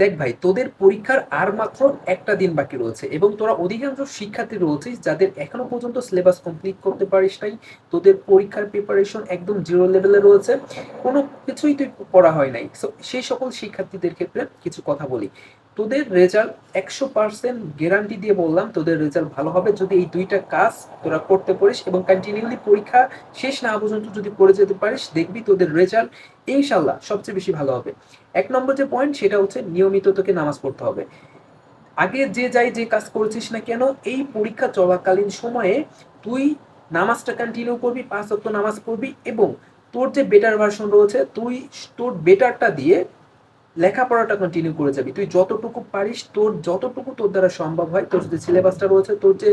দেখ ভাই, তোদের পরীক্ষার আর মাত্র একটা দিন বাকি রয়েছে এবং তোরা অধিকাংশ শিক্ষার্থী রয়েছিস যাদের এখনও পর্যন্ত সিলেবাস কমপ্লিট করতে পারিস নাই। তোদের পরীক্ষার প্রিপারেশন একদম জিরো লেভেলে রয়েছে। কোনো কিছুই তুই পড়া হয় নাই। সেই সকল শিক্ষার্থীদের ক্ষেত্রে কিছু কথা বলি। তোদের রেজাল্ট একশো পার্সেন্ট গ্যারান্টি দিয়ে বললাম, তোদের রেজাল্ট ভালো হবে। যদি এই দুইটা কাজ তোরা করতে পারিস এবং কন্টিনিউলি পরীক্ষা শেষ না পর্যন্ত যদি করে যেতে পারিস, দেখবি তোদের রেজাল্ট ইনশাল্লাহ সবচেয়ে বেশি ভালো হবে। এক নম্বর যে পয়েন্ট সেটা হচ্ছে নিয়মিত তোকে নামাজ পড়তে হবে। আগে যে যাই যে কাজ করছিস না কেন, এই পরীক্ষা চলাকালীন সময়ে তুই নামাজটা কন্টিনিউ করবি, পাঁচ অক্ট নামাজ পড়বি এবং তোর যে বেটার ভার্সন রয়েছে, তুই তোর বেটারটা দিয়ে লেখাপড়াটা কন্টিনিউ করে যাবি। তুই যতটুকু পারিস, তোর যতটুকু তোর দ্বারা সম্ভব হয়, তোর যে সিলেবাসটা রয়েছে, তোর যে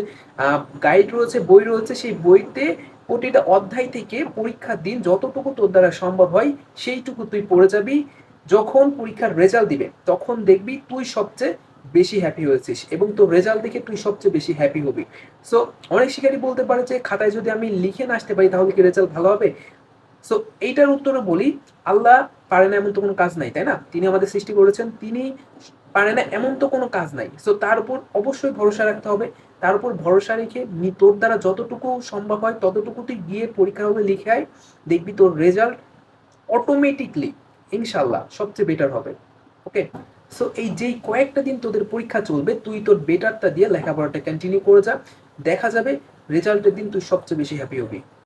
গাইড রয়েছে, বই রয়েছে, সেই বইতে প্রতিটা অধ্যায় থেকে পরীক্ষার দিন যতটুকু তোর দ্বারা সম্ভব হয়, সেইটুকু তুই পড়ে যাবি। যখন পরীক্ষার রেজাল্ট দিবে, তখন দেখবি তুই সবচেয়ে বেশি হ্যাপি হয়েছিস এবং তোর রেজাল্ট দেখে তুই সবচেয়ে বেশি হ্যাপি হবি। সো অনেক শিকারী বলতে পারে যে, খাতায় যদি আমি লিখে না আসতে পারি, তাহলে কি রেজাল্ট ভালো হবে? সো এইটার উত্তরে বলি, আল্লাহ পারে না এমন তো কোনো কাজ নাই, তাই না? তিনি আমাদের সৃষ্টি করেছেন, তিনি পারে না এমন তো কোনো কাজ নাই। সো তার উপর অবশ্যই ভরসা রাখতে হবে, তার উপর ভরসা রেখে তোর দ্বারা যতটুকু সম্ভব হয় ততটুকু তুই গিয়ে পরীক্ষা হবে, লিখে আয়, দেখবি তোর রেজাল্ট অটোমেটিকলি ইনশাল্লাহ সবচেয়ে বেটার হবে। ওকে সো এই যেই কয়েকটা দিন তোদের পরীক্ষা চলবে, তুই তোর বেটারটা দিয়ে লেখাপড়াটা কন্টিনিউ করে যা, দেখা যাবে রেজাল্টের দিন তুই সবচেয়ে বেশি হ্যাপি হবি।